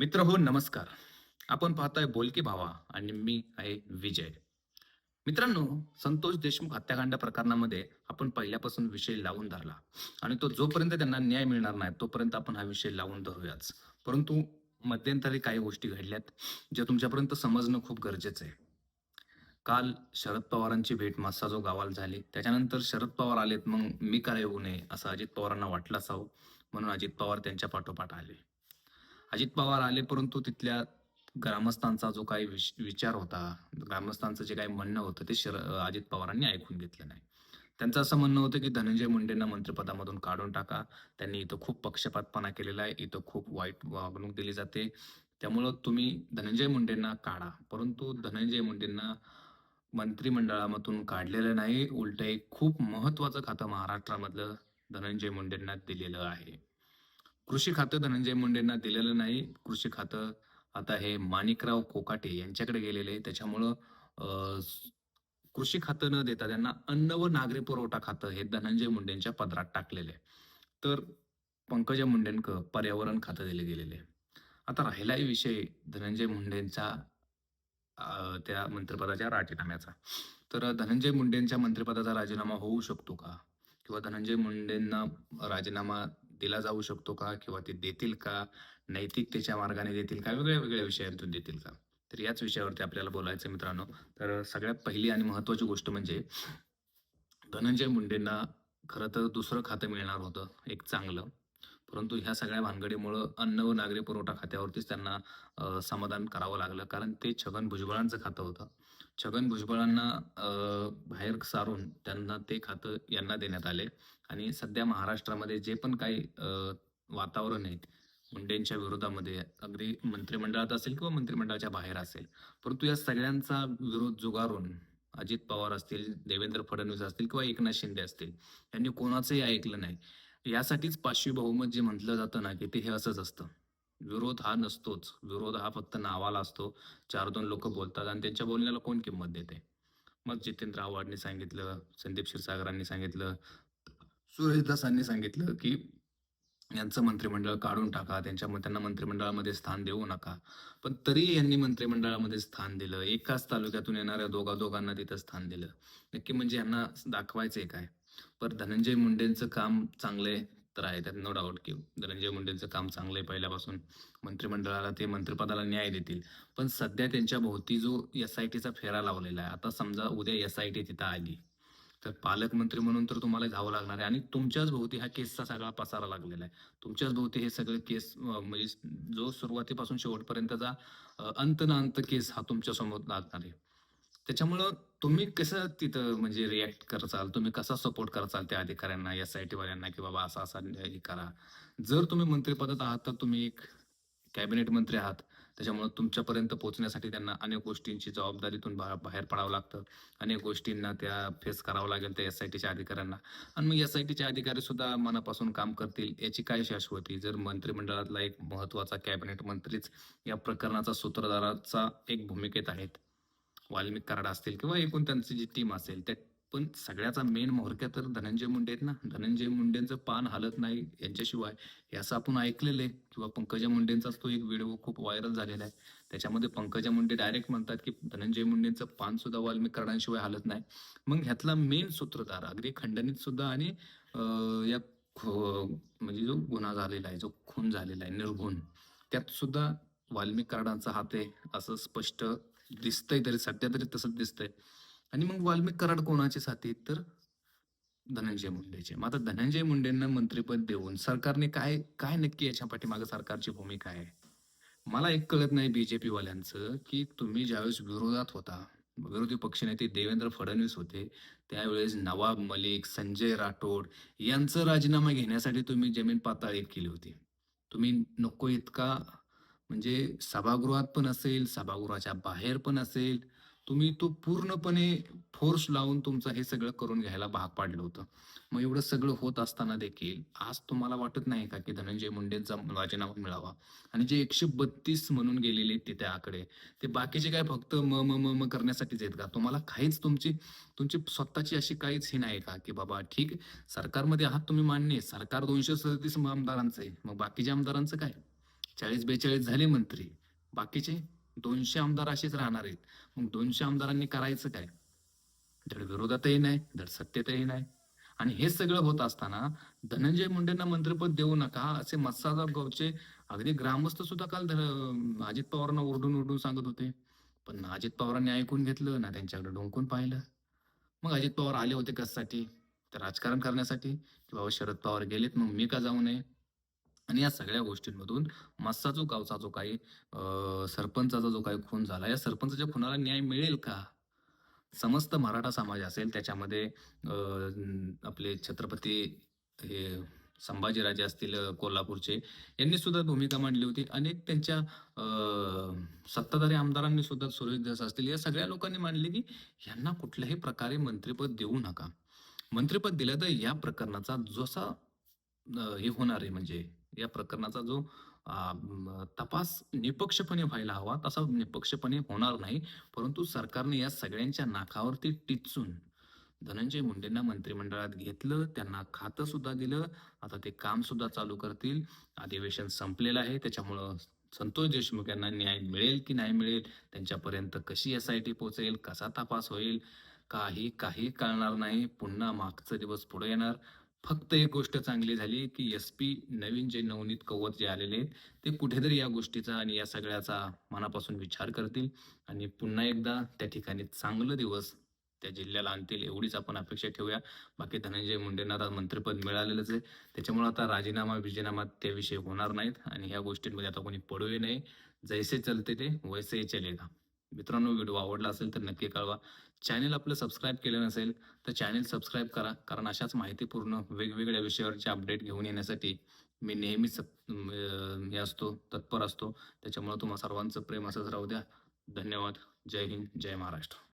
मित्र हो नमस्कार. आपण पाहताय बोलके भावा आणि मी आहे विजय. मित्रांनो संतोष देशमुख हत्याकांड प्रकरणामध्ये आपण पहिल्यापासून विषय लावून धरला आणि तो जोपर्यंत त्यांना न्याय मिळणार नाही तोपर्यंत आपण हा विषय लावून धरूयाच. परंतु मध्यंतरी काही गोष्टी घडल्यात ज्या तुमच्यापर्यंत समजणं खूप गरजेचं आहे. काल शरद पवारांची भेट मासाजो गावाला झाली त्याच्यानंतर शरद पवार आलेत मग मी काय येऊ नये असं अजित पवारांना वाटलं असावं म्हणून अजित पवार त्यांच्या पाठोपाठ आले. अजित पवार आले परंतु तिथल्या ग्रामस्थांचा जो काही विचार होता ग्रामस्थांचं जे काही म्हणणं होतं ते शर अजित पवारांनी ऐकून घेतलं नाही. त्यांचं असं म्हणणं होतं की धनंजय मुंडेंना मंत्रिपदामधून काढून टाका. त्यांनी इथं खूप पक्षपातपणा केलेला आहे. इथं खूप वाईट वागणूक दिली जाते. त्यामुळं तुम्ही धनंजय मुंडेंना काढा. परंतु धनंजय मुंडेंना मंत्रिमंडळामधून काढलेलं नाही. उलट एक खूप महत्वाचं खातं महाराष्ट्रामधलं धनंजय मुंडेंना दिलेलं आहे. कृषी खातं धनंजय मुंडेंना दिलेलं नाही. कृषी खातं आता हे माणिकराव कोकाटे यांच्याकडे गेलेले. आहे त्याच्यामुळं कृषी खातं न देता त्यांना अन्न व नागरी पुरवठा खातं हे धनंजय मुंडेंच्या पदरात टाकलेलं. आहे तर पंकजा मुंडेंक पर्यावरण खातं दिले गेलेले. आहे आता राहिलाही विषय धनंजय मुंडेंचा त्या मंत्रिपदाच्या राजीनाम्याचा. तर धनंजय मुंडेंच्या मंत्रिपदाचा राजीनामा होऊ शकतो का? किंवा धनंजय मुंडेंना राजीनामा दिला जाऊ शकतो का? किंवा ते देतील का? नैतिकतेच्या मार्गाने देतील का? वेगळ्या वेगळ्या विषयांतून देतील का? तर याच विषयावरती आपल्याला बोलायचं मित्रांनो. तर सगळ्यात पहिली आणि महत्वाची गोष्ट म्हणजे धनंजय मुंडेंना खरं तर दुसरं खातं मिळणार होतं एक चांगलं. परंतु ह्या सगळ्या भानगडीमुळं अन्न व नागरी पुरवठा खात्यावरतीच त्यांना समाधान करावं लागलं. कारण ते छगन भुजबळांचं खातं होतं. छगन भुजबळांना बाहेर सारून त्यांना ते खातं यांना देण्यात आले. आणि सध्या महाराष्ट्रामध्ये जे पण काही वातावरण आहे मुंडेंच्या विरोधामध्ये अगदी मंत्रिमंडळात असेल किंवा मंत्रिमंडळाच्या बाहेर असेल परंतु या सगळ्यांचा विरोध जुगारून अजित पवार असतील देवेंद्र फडणवीस असतील किंवा एकनाथ शिंदे असतील यांनी कोणाचंही ऐकलं नाही. यासाठीच पाचवी बहुमत जे म्हटलं जातं ना की ते हे असंच असतं. विरोध हा नसतोच. विरोध हा फक्त नावाला असतो. चार दोन लोक बोलतात आणि त्यांच्या बोलण्याला कोण किंमत देते? मग जितेंद्र आव्हाडने सांगितलं संदीप क्षीरसागरांनी सांगितलं सुरेशदासांनी सांगितलं की यांचं मंत्रिमंडळ काढून टाका. त्यांच्या त्यांना मंत्रिमंडळामध्ये स्थान देऊ नका. पण तरी यांनी मंत्रिमंडळामध्ये स्थान दिलं. एकाच तालुक्यातून येणाऱ्या दोघा दोघांना तिथं स्थान दिलं. नक्की म्हणजे यांना दाखवायचंय काय? पण धनंजय मुंडेंचं काम चांगलं आहे तर आहे त्यात नो डाऊट की धनंजय मुंडेंचं काम चांगलं आहे पहिल्यापासून. मंत्रिमंडळाला ते मंत्रिपदाला न्याय देतील. पण सध्या त्यांच्या भोवती जो एस आय टीचा फेरा लावलेला आहे आता समजा उद्या एस आय टी तिथं आली तर पालकमंत्री म्हणून तर तुम्हाला जावं लागणार आहे. आणि तुमच्याच भोवती हा केसचा सगळा पसारा लागलेला आहे. तुमच्याच भोवती हे सगळे केस म्हणजे जो सुरुवातीपासून शेवटपर्यंतचा अंत ना अंत केस हा तुमच्यासमोर लागणार आहे. त्याच्यामुळं तुम्ही कसं तिथं म्हणजे रिॲक्ट करचाल? तुम्ही कसा सपोर्ट करचाल त्या अधिकाऱ्यांना एस आय टी वाल्यांना की बाबा असा असा हे करा? जर तुम्ही मंत्रिपदात आहात तर तुम्ही एक कॅबिनेट मंत्री आहात. त्याच्यामुळे तुमच्यापर्यंत पोहोचण्यासाठी त्यांना अनेक गोष्टींची जबाबदारीतून बा- बाहेर पडावं लागतं. अनेक गोष्टींना त्या फेस करावं लागेल त्या एस आय टीच्या अधिकाऱ्यांना. आणि मग एस आय टीचे अधिकारी सुद्धा मनापासून काम करतील याची काय शाश्वती? जर मंत्रिमंडळातला एक महत्त्वाचा कॅबिनेट मंत्रीच या प्रकरणाचा सूत्रधाराचा एक भूमिकेत आहेत वाल्मिक कराड असतील किंवा एकूण त्यांची जी टीम असेल त्या पण सगळ्याचा मेन म्होरक्या तर धनंजय मुंडे आहेत ना. धनंजय मुंडेंचं पान हालत नाही यांच्याशिवाय. हे असं आपण ऐकलेलं आहे. किंवा पंकजा मुंडेंचाच तो एक व्हिडिओ खूप व्हायरल झालेला आहे. त्याच्यामध्ये पंकजा मुंडे डायरेक्ट म्हणतात की धनंजय मुंडेंचं पान सुद्धा वाल्मिक कराडांशिवाय हालत नाही. मग ह्यातला मेन सूत्रधार अगदी खंडणीत सुद्धा आणि या खो- म्हणजे जो गुन्हा झालेला आहे जो खून झालेला आहे निर्गुण त्यात सुद्धा वाल्मिक कराडांचा हात आहे असं स्पष्ट दिसतंय तरी सध्या तरी तसंच दिसतंय. आणि मग वाल्मिक कराड कोणाचे साथी तर धनंजय मुंडेचे. मग आता धनंजय मुंडेंना मंत्रिपद देऊन सरकारने काय काय नक्की याच्या पाठीमागे सरकारची भूमिका आहे? मला एक कळत नाही बीजेपी वाल्यांचं की तुम्ही ज्यावेळेस विरोधात होता विरोधी पक्षनेते देवेंद्र फडणवीस होते त्यावेळेस नवाब मलिक संजय राठोड यांचं राजीनामा घेण्यासाठी तुम्ही जमीन पाताळी केली होती. तुम्ही नको इतका म्हणजे सभागृहात पण असेल सभागृहाच्या बाहेर पण असेल तुम्ही तो पूर्णपणे फोर्स लावून तुमचं हे सगळं करून घ्यायला भाग पाडलं होतं. मग एवढं सगळं होत असताना देखील आज तुम्हाला वाटत नाही का की धनंजय मुंडेंचा राजीनामा मिळावा? आणि जे एकशे बत्तीस म्हणून गेलेले आहेत ते त्याकडे ते बाकीचे काय फक्त म म म म करण्यासाठीच आहेत का? तुम्हाला काहीच तुमची तुमची स्वतःची अशी काहीच हे नाही का की बाबा ठीक सरकारमध्ये आहात तुम्ही मान्य सरकार दोनशे सदतीस आमदारांचं आहे मग बाकीच्या आमदारांचं काय? चाळीस बेचाळीस झाले मंत्री. बाकीचे दोनशे आमदार असेच राहणार आहेत. मग दोनशे आमदारांनी करायचं काय? धड विरोधातही नाही धड सत्तेतही नाही. आणि हे सगळं होत असताना धनंजय मुंडेंना मंत्रिपद देऊ नका असे मत्सागाव गावचे अगदी ग्रामस्थ सुद्धा काल ध- अजित पवारांना ओरडून ओरडून सांगत होते. पण ना अजित पवारांनी ऐकून घेतलं ना त्यांच्याकडे डोंकून पाहिलं. मग अजित पवार आले होते कशासाठी? तर राजकारण करण्यासाठी? की बाबा शरद पवार गेलेत मग मी का जाऊ नये? आणि या सगळ्या गोष्टींमधून मस्सा जो गावचा जो काही सरपंचाचा जो काही खून झाला या सरपंचाच्या खुनाला न्याय मिळेल का? समस्त मराठा समाज असेल त्याच्यामध्ये आपले छत्रपती हे संभाजीराजे असतील कोल्हापूरचे यांनी सुद्धा भूमिका मांडली होती. अनेक त्यांच्या सत्ताधारी आमदारांनी सुद्धा सुरेश असतील. या सगळ्या लोकांनी मांडली की यांना कुठल्याही प्रकारे मंत्रिपद देऊ नका. मंत्रिपद दिलं तर या प्रकरणाचा जसा हे होणार आहे म्हणजे. या प्रकरणाचा जो तपास निपक्षपणे व्हायला हवा तसा निपक्षपणे होणार नाही. परंतु सरकारने या सगळ्यांच्या नाकावरती टिचून धनंजय मुंडेंना मंत्रिमंडळात घेतलं त्यांना खातं सुद्धा दिलं. आता ते काम सुद्धा चालू करतील. अधिवेशन संपलेलं आहे. त्याच्यामुळं संतोष देशमुख यांना न्याय मिळेल की नाही मिळेल? त्यांच्यापर्यंत कशी एस आय टी पोहोचेल? कसा तपास होईल? काही काही कळणार नाही. पुन्हा मागचा दिवस पुढे येणार. फक्त एक गोष्ट चांगली झाली की एस पी नवीन जे नवनीत कवच जे आलेले आहेत ते कुठेतरी या गोष्टीचा आणि या सगळ्याचा मनापासून विचार करतील. आणि पुन्हा एकदा त्या ठिकाणी चांगलं दिवस त्या जिल्ह्याला आणतील एवढीच आपण अपेक्षा ठेवूया. बाकी धनंजय मुंडेंना आता मंत्रिपद मिळालेलंच आहे. त्याच्यामुळे आता राजीनामा विजीनामा त्याविषयी होणार नाहीत. आणि ह्या गोष्टींमध्ये आता कोणी पडूही नाही जैसे चलते ते वैसे चलेगा. मित्रांनो व्हिडिओ आवडला असेल तर नक्की कळवा. चॅनेल आपलं सबस्क्राईब केलं नसेल तर चॅनेल सबस्क्राईब करा. कारण अशाच माहितीपूर्ण वेगवेगळ्या विषयावरचे अपडेट घेऊन येण्यासाठी मी नेहमीच हे असतो तत्पर असतो. त्याच्यामुळे तुम्हाला सर्वांचं प्रेम असंच राहू द्या. धन्यवाद. जय हिंद. जय महाराष्ट्र.